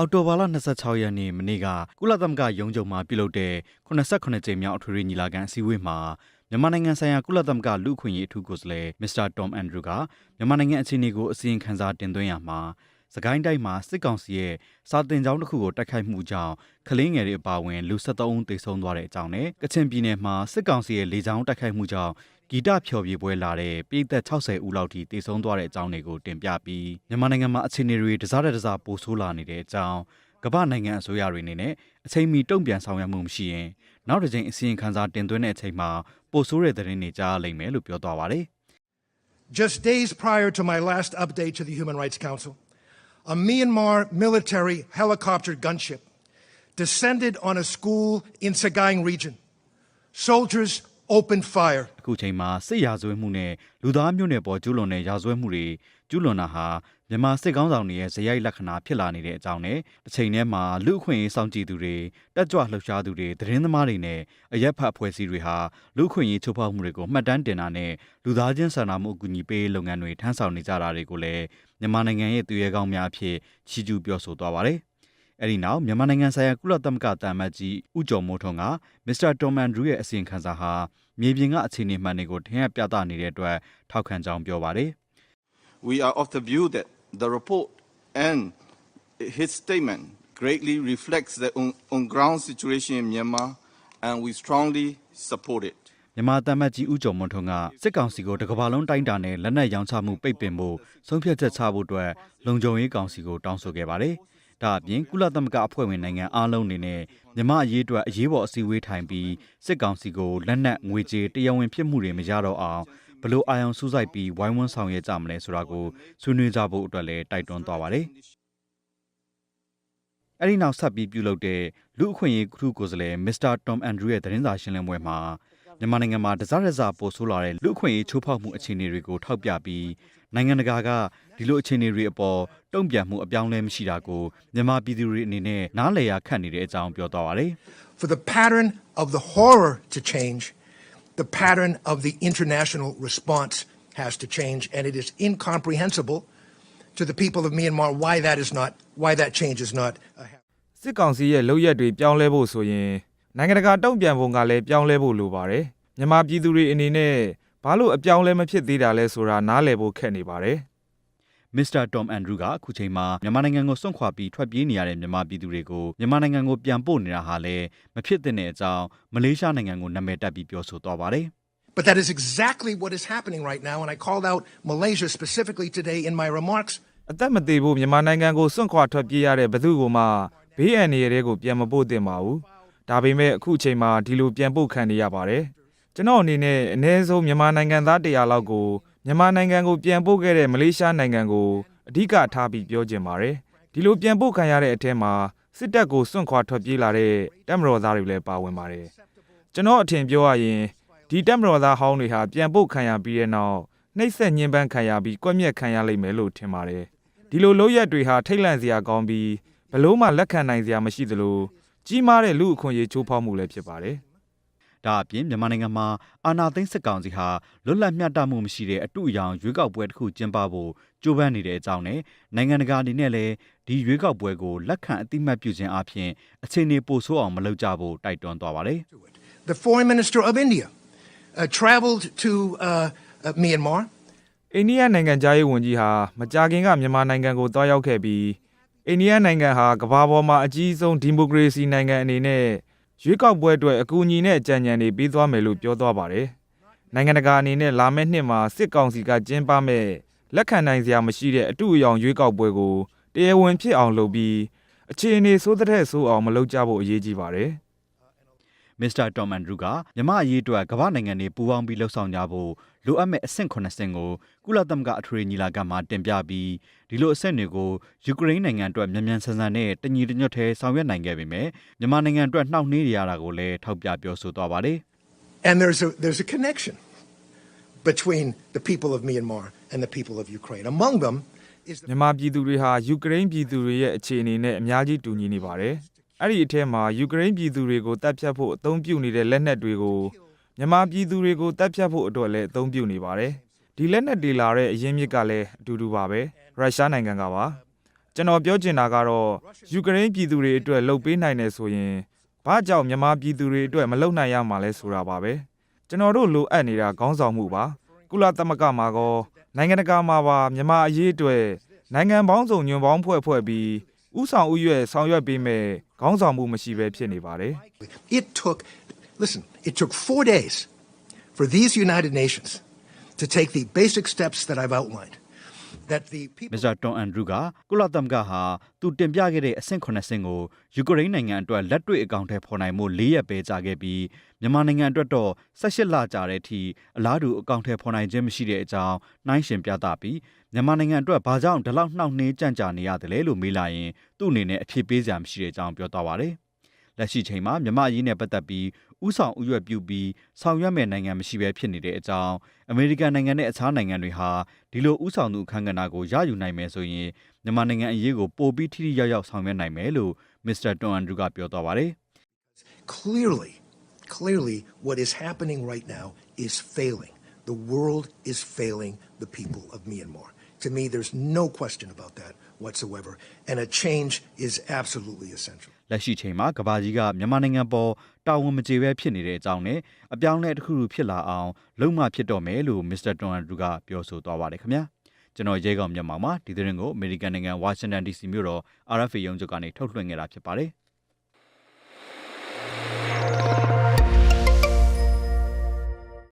အောက်တိုဘာလ26ရက်နေ့မနေ့ကကုလသမဂ္ဂရုံးချုပ်မှာပြုလုပ်တဲ့89ကြိမ်မြောက်အထွေထွေညီလာခံအစည်းအဝေးမှာမြန်မာနိုင်ငံဆိုင်ရာကုလသမဂ္ဂလူ့အခွင့်အရေးအထူးကိုယ်စားလှယ်မစ္စတာတွမ်အန်ဒရူကမြန်မာနိုင်ငံအခြေအနေကိုအစီရင်ခံစာတင်သွင်းရမှာ စကိုင်းတိုင်းမှာစစ်ကောင်စီရဲ့စာတင်ကြောင်းတစ်ခုကိုတိုက်ခိုက်မှုကြောင့်ကလေးငယ်တွေအပါအဝင်လူ73ဦးသေဆုံးသွားတဲ့အကြောင်းနဲ့ကချင်ပြည်နယ်မှာစစ်ကောင်စီရဲ့လေကြောင်းတိုက်ခိုက်မှုကြောင့်ဂီတဖျော်ဖြေပွဲလာတဲ့ပြည်သက်60ဦးလောက်ထိတေဆုံးသွားတဲ့အကြောင်းတွေကိုတင်ပြပြီးမြန်မာနိုင်ငံမှာအခြေအနေတွေတစားတဲ့တစားပိုဆိုးလာနေတဲ့အကြောင်းကမ္ဘာနိုင်ငံအစိုးရတွေအနေနဲ့အချိန်မီတုံ့ပြန်ဆောင်ရွက်မှုမရှိရင်နောက်တစ်ကြိမ်အစီရင်ခံစာတင်သွင်းတဲ့အချိန်မှာပိုဆိုးတဲ့သတင်းတွေကြားရလိမ့်မယ်လို့ပြောသွားပါတယ် Just days prior to my last update to the Human Rights Council, a Myanmar military helicopter gunship descended on a school in Sagaing region. Soldiers opened fire. အခုချိန်မှာစစ်ရာဇဝတ်မှုနဲ့လူသားမျိုးနွယ်ပေါ်ကျူးလွန်တဲ့ရာဇဝတ်မှုတွေကျူးလွန်တာဟာ မြန်မာစစ်ကောင်းဆောင်တွေရဲ့ဇယိုက်လက္ခဏာဖြစ်လာနေတဲ့အကြောင်းနဲ့တစ်ချိန်တည်းမှာလူအခွင့်အရေးစောင့်ကြည့်သူတွေတက်ကြွလှုပ်ရှားသူတွေသတင်းသမားတွေနဲ့အရက်ဖတ်အဖွဲ့အစည်းတွေဟာလူအခွင့်အရေးချိုးဖောက်မှုတွေကိုမှတ်တမ်းတင်တာနဲ့လူသားချင်းစာနာမှုအကူအညီပေးရေးလုပ်ငန်းတွေထမ်းဆောင်နေကြတာတွေကိုလည်းမြန်မာနိုင်ငံရဲ့သူရဲကောင်းများအဖြစ်ချီးကျူးပြောဆိုသွားပါတယ်။အဲဒီနောက်မြန်မာနိုင်ငံဆိုင်ရာကုလသမဂ္ဂတာမတ်ကြီးဦးကျော်မိုးထွန်းကမစ္စတာတော်မန်ဒရူရဲ့အစီရင်ခံစာဟာမြေပြင်ကအခြေအနေမှန်တွေကိုထင်ဟပ်ပြသနေတဲ့အတွက်ထောက်ခံကြောင်းပြောပါတယ်။ We are of the view that the report and his statement greatly reflects the on, on ground situation in Myanmar and we strongly support it. မြန်မာတမတ်ကြီးဦးကျော်မွန်ထွန်းကစစ်ကောင်စီကိုတကဘာလုံးတိုင်းတာနဲ့လက်နက်ရောင်းချမှုပိတ်ပင်ဖို့ဆုံးဖြတ်ချက်ချဖို့အတွက်လုံခြုံရေးကောင်စီကိုတောင်းဆိုခဲ့ပါတယ်။ဒါအပြင်ကုလသမဂ္ဂအဖွဲ့ဝင်နိုင်ငံအားလုံးအနေနဲ့မြန်မာအရေးအတွက်အရေးပေါ်အစည်းအဝေးထိုင်ပြီးစစ်ကောင်စီကိုလက်နက်ငွေကြေးတရားဝင်ဖြစ်မှုတွေမရတော့အောင် ဘလို့အာရုံစူးစိုက်ပြီးဝိုင်းဝန်းဆောင်ရွက်ကြမလဲဆိုတာကိုဆွေးနွေးကြဖို့အတွက်လည်းတိုက်တွန်းသွားပါတယ်။အဲဒီနောက်ဆက်ပြီးပြုလုပ်တဲ့လူအခွင့်အရေးခုကိုယ်စားလှယ်မစ္စတာတွမ်အန်ဒရူရဲ့သတင်းစာရှင်းလင်းပွဲမှာမြန်မာနိုင်ငံမှာတစားတစားပိုဆိုးလာတဲ့လူအခွင့်အရေးချိုးဖောက်မှုအခြေအနေတွေကိုထောက်ပြပြီးနိုင်ငံတကာကဒီလိုအခြေအနေတွေအပေါ်တုံ့ပြန်မှုအပြောင်းအလဲမရှိတာကိုမြန်မာပြည်သူတွေအနေနဲ့နားလည်ရခက်နေတဲ့အကြောင်းပြောသွားပါတယ် For the pattern of the horror to change, the pattern of the international response has to change, and it is incomprehensible to the people of Myanmar why that is not, why that change is not uh, happening. စစ်ကောင်စီရဲ့လုပ်ရက်တွေပြောင်းလဲဖို့ဆိုရင်နိုင်ငံတကာတုံ့ပြန်ပုံကလည်းပြောင်းလဲဖို့လိုပါတယ်မြန်မာပြည်သူတွေအနေနဲ့ဘာလို့အပြောင်းလဲမဖြစ်သေးတာလဲဆိုတာနားလည်ဖို့ခက်နေပါတယ်။ မစ္စတာတွမ်အန်ဒရူကအခုချိန်မှာမြန်မာနိုင်ငံကိုစွန့်ခွာပြီးထွက်ပြေးနေရတဲ့မြန်မာပြည်သူတွေကိုမြန်မာနိုင်ငံကိုပြန်ပို့နေတာဟာလည်းမဖြစ်သင့်တဲ့အကြောင်းမလေးရှားနိုင်ငံကိုနာမည်တပ်ပြီးပြောဆိုသွားပါတယ်။ But that is exactly what is happening right now, and I called out Malaysia specifically today in my remarks. အသက်မသေးဘူးမြန်မာနိုင်ငံကိုစွန့်ခွာထွက်ပြေးရတဲ့ဘသူကမှဘေးအန္တရာယ်တွေကိုပြန်မပို့သင့်ပါဘူးဒါပေမဲ့အခုချိန်မှာဒီလိုပြန်ပို့ခံနေရပါတယ်ကျွန်တော်အနေနဲ့အ ਨੇ ဆုံးမြန်မာနိုင်ငံသား100လောက်ကို မြန်မာနိုင်ငံကိုပြန်ပို့ခဲ့တဲ့မလေးရှားနိုင်ငံကိုအဓိကထားပြီးပြောချင်ပါတယ်ဒီလိုပြန်ပို့ခံရတဲ့အထက်မှာစစ်တပ်ကိုစွန့်ခွာထွက်ပြေးလာတဲ့တပ်မတော်သားတွေလည်းပါဝင်ပါတယ်ကျွန်တော်အထင်ပြောရရင်ဒီတပ်မတော်သားဟောင်းတွေဟာပြန်ပို့ခံရပြီးတဲ့နောက်နှိပ်စက်ညှဉ်းပန်းခံရပြီးကွက်မြက်ခံရလိမ့်မယ်လို့ထင်ပါတယ်ဒီလိုလုပ်ရက်တွေဟာထိတ်လန့်စရာကောင်းပြီးဘလို့မှလက်ခံနိုင်စရာမရှိသလိုကြီးမားတဲ့လူအခွင့်အရေးချိုးဖောက်မှုလည်းဖြစ်ပါတယ် ဒါအပြင်မြန်မာနိုင်ငံမှာအာဏာသိမ်းစစ်ကောင်စီဟာလွတ်လပ်မျှတမှုမရှိတဲ့အတူအယောင်ရွေးကောက်ပွဲတစ်ခုကျင်းပဖို့ကြိုးပမ်းနေတဲ့အကြောင်းနဲ့နိုင်ငံတကာအနေနဲ့လည်းဒီရွေးကောက်ပွဲကိုလက်ခံအတိမတ်ပြုခြင်းအပြင်အခြေအနေပိုဆိုးအောင်မလုပ်ကြဖို့တိုက်တွန်းသွားပါတယ် The foreign minister of India uh, traveled to uh, uh, Myanmar. အိန္ဒိယနိုင်ငံသားရေးဝန်ကြီးဟာမကြာခင်ကမြန်မာနိုင်ငံကိုတွားရောက်ခဲ့ပြီးအိန္ဒိယနိုင်ငံဟာကမ္ဘာပေါ်မှာအကြီးဆုံးဒီမိုကရေစီနိုင်ငံအနေနဲ့ ရွေးကောက်ပွဲအတွက်အကူအညီနဲ့အကြံဉာဏ်တွေပေးသွားမယ်လို့ပြောသွားပါတယ်။နိုင်ငံတကာအနေနဲ့လာမယ့်နှစ်မှာစစ်ကောင်စီကကျင်းပမဲ့လက်ခံနိုင်စရာမရှိတဲ့အတူအယောင်ရွေးကောက်ပွဲကိုတရားဝင်ဖြစ်အောင်လုပ်ပြီးအခြေအနေဆိုးတဲ့ဆိုးအောင်မလုပ်ကြဖို့အရေးကြီးပါတယ်။ မစ္စတာတော်မန်ဒရူကမြမအရေးအတွက်ကမ္ဘာနိုင်ငံတွေပူးပေါင်းပြီးလှုပ်ဆောင်ကြဖို့လိုအပ်မဲ့အဆင့်9ဆင့်ကိုကုလသမဂ္ဂအထွေထွေညီလာခံမှာတင်ပြပြီးဒီလိုအဆင့်တွေကိုယူကရိန်းနိုင်ငံအတွက်မြန်မြန်ဆန်ဆန်နဲ့တညီတညွတ်ထဲဆောင်ရွက်နိုင်ခဲ့ပေမဲ့မြန်မာနိုင်ငံအတွက်နှောင့်နှေးရတာကိုလည်းထောက်ပြပြောဆိုသွားပါတယ် And there's a, there's a connection between the people of Myanmar and the people of Ukraine. Among them is the မြန်မာပြည်သူတွေဟာယူကရိန်းပြည်သူတွေရဲ့အခြေအနေနဲ့အများကြီးတူညီနေပါတယ်။ အဲ့ဒီအထက်မှာယူကရိန်းပြည်သူတွေကိုတပ်ဖြတ်ဖို့အသုံးပြုနေတဲ့လက်နက်တွေကိုမြန်မာပြည်သူတွေကိုတပ်ဖြတ်ဖို့အတွက်လည်းအသုံးပြုနေပါတယ်။ဒီလက်နက်တွေလာတဲ့အရင်းမြစ်ကလည်းအတူတူပါပဲ။ရုရှားနိုင်ငံကပါ။ကျကျွန်တော်ပြောချင်တာကတော့ယူကရိန်းပြည်သူတွေအတွက်လှုပ်ပေးနိုင်တယ်ဆိုရင်ဘာကြောင့်မြန်မာပြည်သူတွေအတွက်မလှုပ်နိုင်ရမှာလဲဆိုတာပါပဲကျွန်တော်တို့လိုအပ်နေတာခေါင်းဆောင်မှုပါကုလသမဂ္ဂမှာကောနိုင်ငံတကာမှာပါမြန်မာအရေးအတွက်နိုင်ငံပေါင်းစုံညွန်ပေါင်းဖွဲ့ဖွဲ့ပြီးဥဆောင်ဥရွက်ဆောင်ရွက်ပေးမဲ့ ခေါင်းဆောင်မှုမရှိဘဲဖြစ်နေပါတယ် It took, listen, it took four days for these United Nations to take the basic steps that I've outlined. That the မ people. စ္စတာတွန်အန်ဒရူးကကုလသမဂ္ဂဟာသူတင်ပြခဲ့တဲ့အဆင့်9ဆင့်ကိုယူကရိန်းနိုင်ငံအတွက်လက်တွေ့အကောင့်ထဲပေါ်နိုင်မှု၄ရက်ပဲကြာခဲ့ပြီးမြန်မာနိုင်ငံအတွက်တော့18လကြာတဲ့အထိအလားတူအကောင့်ထဲပေါ်နိုင်ခြင်းမရှိတဲ့အကြောင်းနှိုင်းရှင်ပြသပြီးမြန်မာနိုင်ငံအတွက်ဘာကြောင့်ဒီလောက်နှောင့်နှေးကြန့်ကြာနေရတယ်လဲလို့မေးလာရင်သူ့အနေနဲ့အဖြေပေးစရာမရှိတဲ့အကြောင်းပြောသွားပါတယ်။ လက်ရှိချိန်မှာမြန်မာအရေးနဲ့ပတ်သက်ပြီးဥဆောင်ဥရွက်ပြုပြီးဆောင်ရွက်မဲ့နိုင်ငံမရှိဘဲဖြစ်နေတဲ့အကြောင်းအမေရိကန်နိုင်ငံနဲ့အခြားနိုင်ငံတွေဟာဒီလိုဥဆောင်သူအခမ်းကဏ္ဍကိုရယူနိုင်မယ်ဆိုရင်မြန်မာနိုင်ငံအရေးကိုပိုပြီးထိထိရောက်ရောက်ဆောင်ရွက်နိုင်မယ်လို့မစ္စတာတွန်အန်ဒရူးကပြောသွားပါတယ် Clearly, clearly, what is happening right now is failing. The world is failing the people of Myanmar. To me, there's no question about that whatsoever. And a change is absolutely essential. လက်ရှိချိန်မှာကဘာကြီးကမြန်မာနိုင်ငံပေါ်တာဝန်မကျေပဲဖြစ်နေတဲ့အကြောင်းနဲ့အပြောင်းအလဲတစ်ခုခုဖြစ်လာအောင်လုံမဖြစ်တော့မယ်လို့မစ္စတာတွန်အန်ဒရူးကပြောဆိုသွားပါတယ်ခင်ဗျာကျွန်တော်ရဲကောင်မြန်မာမှာဒီသတင်းကိုအမေရိကန်နိုင်ငံဝါရှင်တန် DC မြို့တော် RFA ရုံးချုပ်ကနေထုတ်လွှင့်ခဲ့တာဖြစ်ပါတယ်